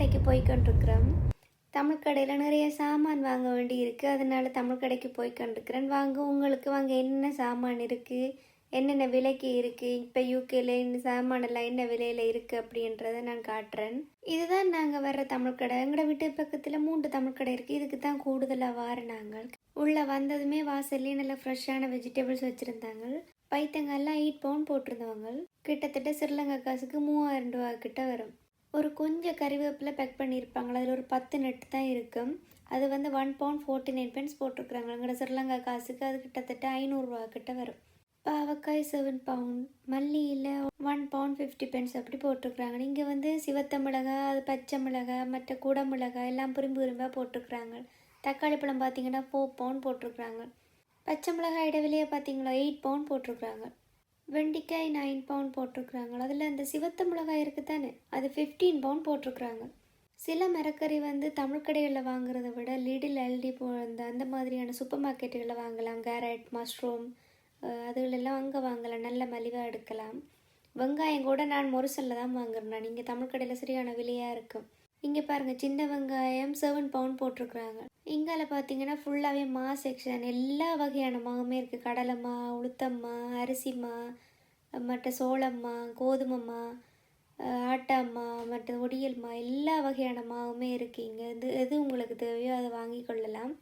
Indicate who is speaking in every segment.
Speaker 1: கடைக்கு போய்கொண்டிருக்கிறோம் தமிழ் கடையில் நிறைய சாமான் வாங்க வேண்டி இருக்குது அதனால தமிழ் கடைக்கு போய்கொண்டிருக்கிறேன் வாங்க உங்களுக்கு வாங்க என்ன சாமான் இருக்குது என்னென்ன விலைக்கு இருக்குது இப்போ யூகேல இந்த சாமான் எல்லாம் என்ன விலையில் இருக்குது அப்படின்றத நான் காட்டுறேன். இதுதான் நாங்கள் வர்ற தமிழ் கடை. எங்களோட வீட்டு பக்கத்தில் மூன்று தமிழ் கடை இருக்குது இதுக்கு தான் கூடுதலாக வார நாங்கள் உள்ளே வந்ததுமே வாசல்லே நல்லா ஃப்ரெஷ்ஷான வெஜிடபிள்ஸ் வச்சுருந்தாங்க. பைத்தங்கெல்லாம் எயிட் பவுண்ட் போட்டிருந்தவங்க. கிட்டத்தட்ட ஸ்ரீலங்கா காசுக்கு மூவாயிரம் ரூபா கிட்ட வரும். ஒரு கொஞ்சம் கறிவேப்பிலை பேக் பண்ணியிருப்பாங்க அதில் ஒரு பத்து நெட்டு தான் இருக்கும். அது வந்து one pound forty nine pence போட்டிருக்குறாங்க. எங்களோட ஸ்ரீலங்கா காசுக்கு அது கிட்டத்தட்ட ஐநூறுரூவா கிட்ட வரும். பாவக்காய் செவன் பவுண்ட் மல்லியில் ஒன் பவுண்ட் ஃபிஃப்டி பென்ஸ் அப்படி போட்டிருக்குறாங்க. இங்கே வந்து சிவத்த மிளகாய் அது பச்சை மிளகாய் மற்ற குட மிளகாய் எல்லாம் புரிம்பு விரும்பாக போட்டிருக்குறாங்க. தக்காளி பழம் பார்த்தீங்கன்னா ஃபோர் பவுண்ட் போட்டிருக்குறாங்க. பச்சை மிளகாய் இடைவெளியை பார்த்தீங்களா எயிட் பவுண்ட் போட்டிருக்குறாங்க. வெண்டிக்காய் நைன் பவுண்ட் போட்டிருக்குறாங்க. அதில் அந்த சிவத்த மிளகாய் இருக்குது தானே அது ஃபிஃப்டீன் பவுண்ட் போட்டிருக்குறாங்க. சில மரக்கறி வந்து தமிழ் கடைகளில் வாங்குறத விட லிடில் எல்டி போ அந்த அந்த மாதிரியான சூப்பர் மார்க்கெட்டுகளில் வாங்கலாம் கேரட் மஷ்ரூம் அதுகளெல்லாம் அங்கே வாங்கலாம். நல்ல மலிவாக எடுக்கலாம். வெங்காயம் கூட நான் மொரிசலில் தான் வாங்குறேன். நீங்கள் தமிழ் கடையில் சரியான விலையாக இருக்கும் இங்கே பாருங்கள் சின்ன வெங்காயம் செவன் பவுண்ட் போட்டிருக்குறாங்க. இங்கால பார்த்தீங்கன்னா ஃபுல்லாகவே மா செக்ஷன் எல்லா வகையான மாவுமே இருக்குது கடலைமா உளுத்தம்மா அரிசிமா மற்ற சோளம்மா கோதுமைமா ஆட்டாம்மா மற்ற ஒடியல்மா எல்லா வகையான மாவுமே இருக்குது இங்கே. வந்து எது உங்களுக்கு தேவையோ அதை வாங்கி கொள்ளலாம்.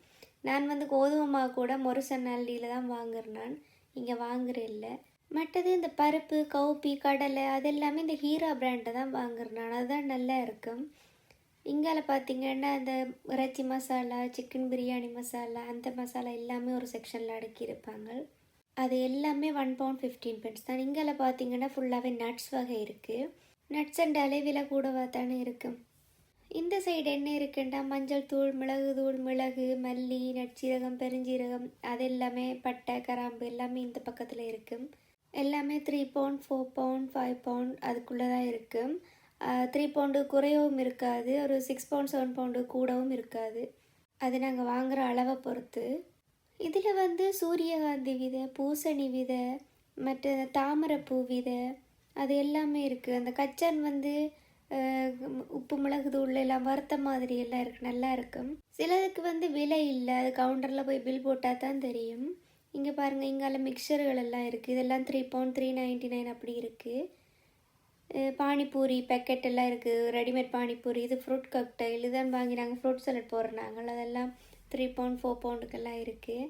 Speaker 1: நான் வந்து கோதுமை மாவு கூட மொரிசன் அல்டியில் தான் வாங்குறேன் நான். இங்கே வாங்குறேன் இல்லை. மற்றது இந்த பருப்பு கவுப்பி கடலை அது எல்லாமே இந்த ஹீரா பிராண்டை தான் வாங்குறேன் நான். அதுதான் நல்லா இருக்கும். இங்கால பார்த்தீங்கன்னா இந்த இறைச்சி மசாலா சிக்கன் பிரியாணி மசாலா அந்த மசாலா எல்லாமே ஒரு செக்ஷனில் அடக்கியிருப்பாங்க அது எல்லாமே ஒன் பவுண்ட் ஃபிஃப்டீன் பென்ஸ் தான். இங்கால பார்த்தீங்கன்னா ஃபுல்லாகவே நட்ஸ் வகை இருக்குது நட்ஸ் அண்ட் விலை கூடவா தானே இருக்கும். இந்த சைடு என்ன இருக்குன்னா மஞ்சள் தூள் மிளகு தூள் மிளகு மல்லி நட்சீரகம் பெருஞ்சீரகம் அது எல்லாமே பட்டை கராம்பு எல்லாமே இந்த பக்கத்தில் இருக்கும் எல்லாமே three pound four pound five pound அதுக்குள்ளே தான் இருக்குது த்ரீ பவுண்டு குறையவும் இருக்காது. ஒரு சிக்ஸ் பவுண்ட் செவன் பவுண்டு கூடவும் இருக்காது. அது நாங்கள் வாங்குகிற அளவை பொறுத்து. இதில் வந்து சூரியகாந்தி விதை பூசணி விதை மற்ற தாமரைப்பூ விதை அது எல்லாமே இருக்குது அந்த கச்சான் வந்து உப்பு மிளகு தூள் எல்லாம் வறுத்த மாதிரி எல்லாம் இருக்கு. நல்லா இருக்கும் சிலதுக்கு வந்து விலை இல்லை. அது கவுண்டரில் போய் பில் போட்டால் தான் தெரியும். இங்கே பாருங்கள் இங்கால மிக்சர்கள் எல்லாம் இருக்குது இதெல்லாம் three pound three ninety nine அப்படி இருக்குது பானிபூரி பேக்கெட் எல்லாம் இருக்குது ரெடிமேட் பானிபூரி இது ஃப்ரூட் கப்டைல் இதுதான் வாங்கி நாங்கள் ஃப்ரூட் சலட் போடுறாங்கள நாங்கள். அதெல்லாம் த்ரீ பவுண்ட் ஃபோர் பவுண்டுக்கெல்லாம் இருக்குது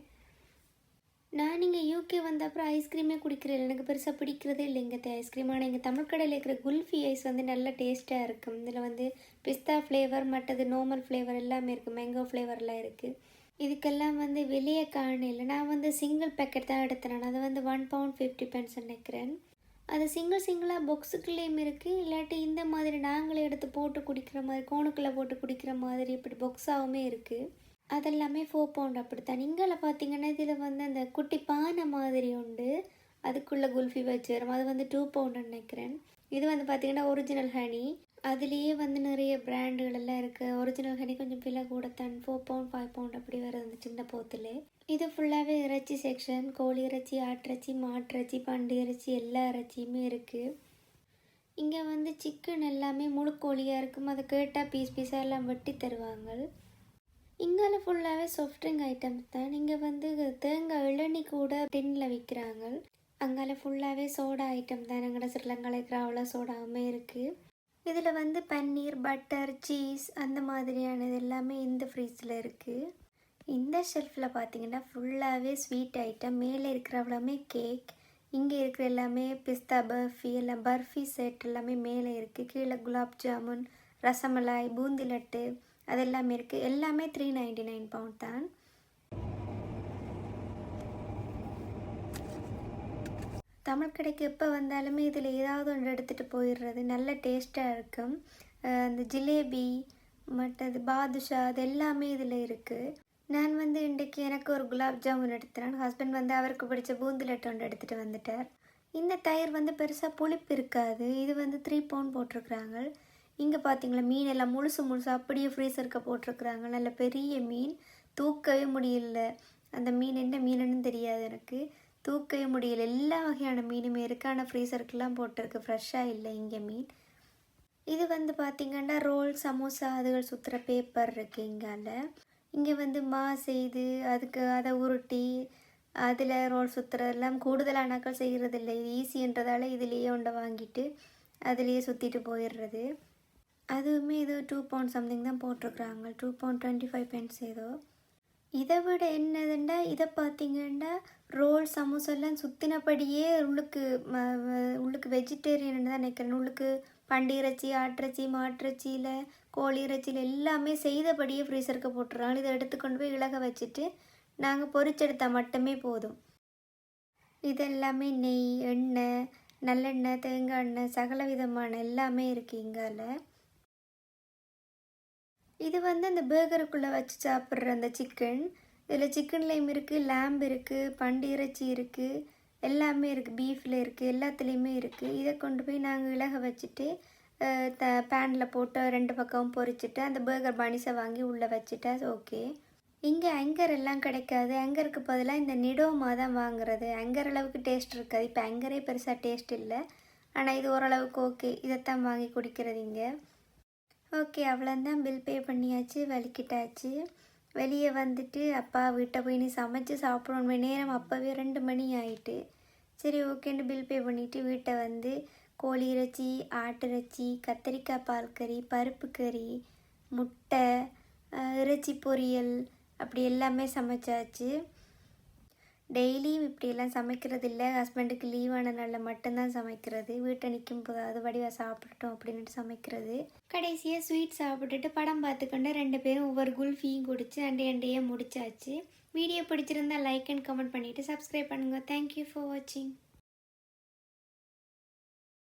Speaker 1: நான் இங்கே யூகே வந்த அப்புறம் ஐஸ்கிரீமே குடிக்கிறேன் எனக்கு பெருசாக பிடிக்கிறதே இல்லை இங்கே ஐஸ்கிரீம் ஆனால் எங்கள் தமிழ் கடையில் இருக்கிற குல்ஃபி ஐஸ் வந்து நல்ல டேஸ்ட்டாக இருக்கும். இதில் வந்து பிஸ்தா ஃப்ளேவர் மற்றது நார்மல் ஃப்ளேவர் எல்லாமே இருக்குது மேங்கோ ஃப்ளேவர்லாம் இருக்குது இதுக்கெல்லாம் வந்து வெளியே இல்லை. நான் வந்து சிங்கிள் பேக்கெட் தான் எடுத்தேன். அது வந்து ஒன் பவுண்ட் ஃபிஃப்டி பென்ஸ் நினைக்கிறேன். அது சிங்கிள் சிங்கிளாக பாக்ஸுக்குள்ளேயும் இருக்குது இல்லாட்டி இந்த மாதிரி நாங்களே எடுத்து போட்டு குடிக்கிற மாதிரி கோணுக்குள்ளே போட்டு குடிக்கிற மாதிரி இப்படி பாக்ஸாகவுமே இருக்குது அதெல்லாமே ஃபோர் பவுண்ட் அப்படித்தான். இங்கால பார்த்தீங்கன்னா இதில் வந்து அந்த குட்டி பானை மாதிரி உண்டு. அதுக்குள்ளே குல்ஃபி வச்சிடும் அது வந்து டூ பவுண்ட் நினைக்கிறேன். இது வந்து பார்த்தீங்கன்னா ஒரிஜினல் ஹனி அதுலேயே வந்து நிறைய பிராண்டுகள் எல்லாம் இருக்குது ஒரிஜினல் ஹனி கொஞ்சம் விலை கூடத்தான் ஃபோர் பவுண்ட் ஃபைவ் பவுண்ட் அப்படி வருது அந்த சின்ன போத்தில். இது ஃபுல்லாகவே இறைச்சி செக்ஷன் கோழி இறைச்சி ஆட்டிறைச்சி மாட்டிறைச்சி பண்டி இறைச்சி எல்லா இறைச்சியுமே இருக்குது இங்கே வந்து சிக்கன் எல்லாமே முழு கோழியாக இருக்கும். அதை கேட்டால் பீஸ் பீஸாக எல்லாம் வெட்டி தருவாங்க இங்கால ஃபுல்லாகவே சாஃப்ட் ட்ரிங்க் ஐட்டம்ஸ் தான். இங்கே வந்து தேங்காய் இளநி கூட டின்னில் விற்கிறாங்க அங்கால ஃபுல்லாகவே சோடா ஐட்டம் தான். எங்களோட ஸ்ரீலங்காவில் இருக்கிற அவ்வளோ சோடாவுமே இருக்குது இதில் வந்து பன்னீர் பட்டர் சீஸ் அந்த மாதிரியானது எல்லாமே இந்த ஃப்ரீஸில் இருக்குது இந்த ஷெல்ஃபில் பார்த்தீங்கன்னா ஃபுல்லாகவே ஸ்வீட் ஐட்டம் மேலே இருக்கிற அவ்வளோமே கேக் இங்கே இருக்கிற எல்லாமே பிஸ்தா பர்ஃபி எல்லாம் பர்ஃபி செட் எல்லாமே மேலே இருக்குது கீழே குலாப் ஜாமுன் ரசமலாய் பூந்தி லட்டு அது எல்லாமே இருக்குது எல்லாமே த்ரீ நைன்டி நைன் பவுண்ட் தான். தமிழ் கடைக்கு எப்போ வந்தாலுமே இதில் ஏதாவது ஒன்று எடுத்துகிட்டு போயிடுறது. நல்ல டேஸ்ட்டாக இருக்கும். அந்த ஜிலேபி மற்றது பாதுஷா அது எல்லாமே இதில் இருக்குது நான் வந்து இன்றைக்கு எனக்கு ஒரு குலாப் ஜாமுன் எடுத்துறேன். ஹஸ்பண்ட் வந்து அவருக்கு பிடிச்ச பூந்தி லட்டு ஒன்று எடுத்துகிட்டு வந்துட்டார். இந்த தயிர் வந்து பெருசாக புளிப்பு இருக்காது. இது வந்து த்ரீ பவுன் போட்டிருக்கிறாங்க. இங்கே பார்த்தீங்களா மீன் எல்லாம் முழுசு முழுசு அப்படியே ஃப்ரீசருக்கு போட்டிருக்கிறாங்க. நல்ல பெரிய மீன். தூக்கவே முடியல. அந்த மீன் என்ன மீனுன்னு தெரியாது எனக்கு. தூக்கவே முடியல. எல்லா வகையான மீனுமே இருக்குது ஆனால் ஃப்ரீசருக்கெல்லாம் போட்டிருக்கு. ஃப்ரெஷ்ஷாக இல்லை இங்கே மீன். இது வந்து பார்த்திங்கன்னா ரோல் சமோசா அதுகள் சுற்றுற பேப்பர் இருக்குது இங்கால. இங்கே வந்து மா செய்து அதுக்கு அதை உருட்டி அதில் ரோல் சுற்றுறதெல்லாம் கூடுதலானாக்கள் செய்கிறதில்ல இது ஈஸின்றதால இதுலேயே ஒன்றை வாங்கிட்டு அதுலேயே சுற்றிட்டு போயிடுறது. அதுவுமே இது டூ பவுண்ட் சம்திங் தான் போட்டிருக்குறாங்க. Two pound twenty five pence ஏதோ. இதை விட என்னதுண்டா? இதை பார்த்தீங்கன்னா ரோல் சமோசெல்லாம் சுத்தினபடியே உள்ளுக்கு உள்ளுக்கு வெஜிடேரியன் தான் நினைக்கிறேன். உள்ளுக்கு பண்டி இறைச்சி ஆட்டிறைச்சி மாட்டிறைச்சியில் கோழி இறைச்சியில் எல்லாமே செய்தபடியே ஃப்ரீசருக்கு போட்டுறாங்க. இதை எடுத்துக்கொண்டு போய் இலக வச்சுட்டு நாங்கள் பொறிச்செடுத்தால் மட்டுமே போதும். இதெல்லாமே நெய் எண்ணெய் நல்லெண்ணெய் தேங்காய் எண்ணெய் சகல விதமான எல்லாமே இருக்குது இங்கால. இது வந்து அந்த பேர்கருக்குள்ளே வச்சு சாப்பிட்ற அந்த சிக்கன் இதில் சிக்கன்லேயும் இருக்குது லேம்ப் இருக்குது பண்டு இறைச்சி இருக்குது எல்லாமே இருக்குது பீஃபில் இருக்குது எல்லாத்துலேயுமே இருக்குது இதை கொண்டு போய் நாங்கள் இலக வச்சுட்டு த பேனில் போட்டு ரெண்டு பக்கமும் பொரிச்சிட்டு அந்த பேர்கர் பனிஸை வாங்கி உள்ளே வச்சுட்டா ஓகே இங்கே அங்கர் எல்லாம் கிடைக்காது. அங்கருக்கு பதிலாக இந்த நிடோமா தான் வாங்குறது. அங்கர் அளவுக்கு டேஸ்ட் இருக்காது. இப்போ அங்கரே பெருசாக டேஸ்ட் இல்லை. ஆனால் இது ஓரளவுக்கு ஓகே இதைத்தான் வாங்கி குடிக்கிறது இங்கே. ஓகே அவ்வளோந்தான் பில் பே பண்ணியாச்சு வலிக்கிட்டாச்சு. வெளியே வந்துட்டு அப்பா வீட்டை போய் நீ சமைச்சு சாப்பிடணும் மணி நேரம் அப்போவே ரெண்டு மணி ஆயிட்டு. சரி ஓகேன்னு பில் பே பண்ணிவிட்டு வீட்டை வந்து கோழி இறைச்சி ஆட்டிறைச்சி கத்திரிக்காய் பால் கறி பருப்பு கறி முட்டை இறைச்சி பொரியல் அப்படி எல்லாமே சமைச்சாச்சு. டெய்லியும் இப்படியெல்லாம் சமைக்கிறது இல்லை ஹஸ்பண்டுக்கு லீவ் நாளில் மட்டும்தான் சமைக்கிறது. வீட்டை நிற்கும் போது அது வடிவாக அப்படின்ட்டு சமைக்கிறது. கடைசியாக ஸ்வீட் சாப்பிட்டுட்டு படம் பார்த்துக்கொண்டு ரெண்டு பேரும் ஒவ்வொரு குல்ஃபியும் குடிச்சு அண்டை அண்டையே முடிச்சாச்சு. வீடியோ பிடிச்சிருந்தா லைக் அண்ட் கமெண்ட் பண்ணிவிட்டு சப்ஸ்கிரைப் பண்ணுங்கள் தேங்க்யூ ஃபார் வாட்சிங்